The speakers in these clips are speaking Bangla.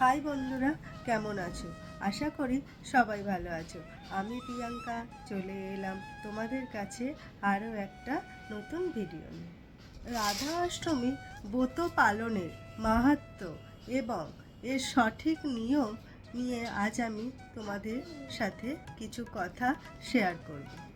হাই বন্ধুরা, কেমন আছো? আশা করি সবাই ভালো আছো। আমি প্রিয়াঙ্কা, চলে এলাম তোমাদের কাছে আরও একটা নতুন ভিডিও নিয়ে। রাধা অষ্টমী ব্রত পালনের মাহাত্ম্য এবং এর সঠিক নিয়ম নিয়ে আজ আমি তোমাদের সাথে কিছু কথা শেয়ার করব।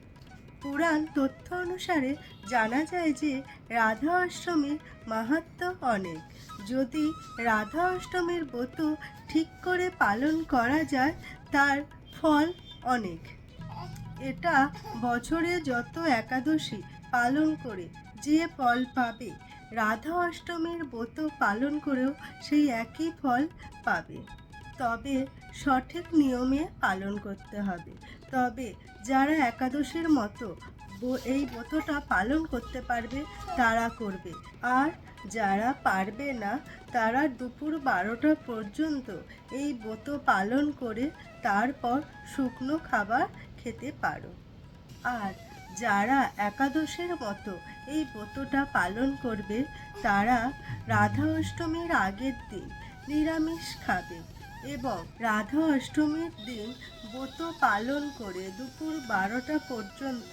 পুরাণ তথ্য অনুসারে জানা যায় যে রাধা অষ্টমীর মাহাত্ম্য অনেক। যদি রাধা অষ্টমীর ব্রত ঠিক করে পালন করা যায়, তার ফল অনেক। এটা বছরে যত একাদশী পালন করে যে ফল পাবে, রাধা অষ্টমীর ব্রত পালন করেও সেই একই ফল পাবে। তবে সঠিক নিয়মে পালন করতে হবে। তবে যারা একাদশীর মতো এই ব্রতটা পালন করতে পারবে, তারা করবে। আর যারা পারবে না, তারা দুপুর বারোটা পর্যন্ত এই ব্রত পালন করে তারপর শুকনো খাবার খেতে পারো। আর যারা একাদশের মতো এই ব্রতটা পালন করবে, তারা রাধা অষ্টমীর আগের দিন নিরামিষ খাবে। এবং রাধা অষ্টমীর দিন ব্রত পালন করে দুপুর বারোটা পর্যন্ত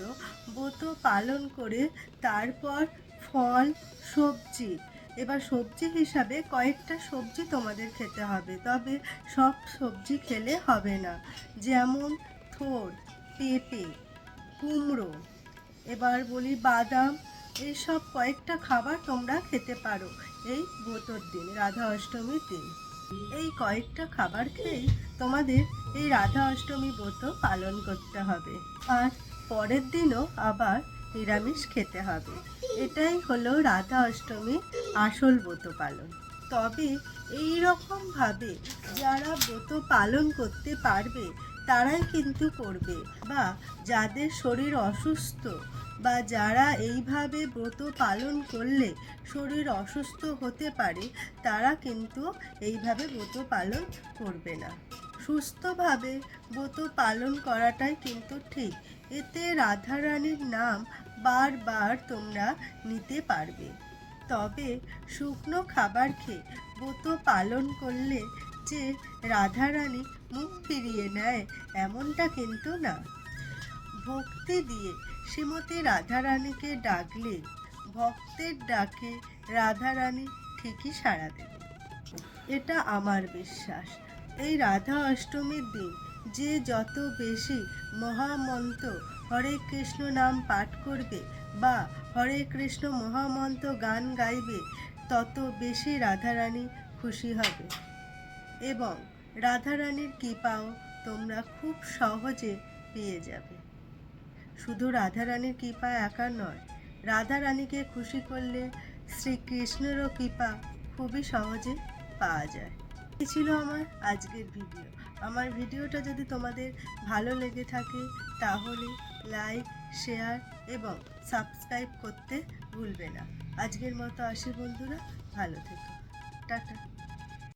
ব্রত পালন করে তারপর ফল, সবজি। এবার সবজি হিসাবে কয়েকটা সবজি তোমাদের খেতে হবে, তবে সব সবজি খেলে হবে না। যেমন থোর, পেঁপে, কুমড়ো, এবার বলি বাদাম এইসব কয়েকটা খাবার তোমরা খেতে পারো এই ব্রতর দিন, রাধা অষ্টমীর দিন। এই কয়েকটা খাবার খেয়েই তোমাদের এই রাধা অষ্টমী ব্রত পালন করতে হবে। আর পরের দিনও আবার নিরামিষ খেতে হবে। এটাই হলো রাধা অষ্টমীর আসল ব্রত পালন। তবে এই রকমভাবে যারা ব্রত পালন করতে পারবে, তারাই কিন্তু করবে। বা যাদের শরীর অসুস্থ বা যারা এইভাবে ব্রত পালন করলে শরীর অসুস্থ হতে পারে, তারা কিন্তু এইভাবে ব্রত পালন করবে না। সুস্থভাবে ব্রত পালন করাটাই কিন্তু ঠিক। এতে রাধারানীর নাম বারবার তোমরা নিতে পারবে। তবে শুকনো খাবার খেয়ে ব্রত পালন করলে যে রাধারানী মুখ ফিরিয়ে নেয়, এমনটা কিন্তু না। ভক্তি দিয়ে শ্রীমতী রাধারানীকে ডাকলে ভক্তের ডাকে রাধারানী ঠিকই সাড়া দেবে। এটা আমার বিশ্বাস। এই রাধা অষ্টমীর দিন যে যত বেশি মহামন্ত্র হরে কৃষ্ণ নাম পাঠ করবে বা হরে কৃষ্ণ মহামন্ত্র গান গাইবে, তত বেশি রাধারানী খুশি হবে। এবং রাধারানীর কৃপাও তোমরা খুব সহজে পেয়ে যাবে। শুধু রাধারানীর কৃপা একা নয়, রাধারানীকে খুশি করলে শ্রীকৃষ্ণেরও কৃপা খুবই সহজে পাওয়া যায়। এই ছিল আমার আজকের ভিডিও। আমার ভিডিওটা যদি তোমাদের ভালো লেগে থাকে, তাহলে লাইক, শেয়ার এবং সাবস্ক্রাইব করতে ভুলবে না। আজকের মতো আসি বন্ধুরা, ভালো থেকো। টাটা।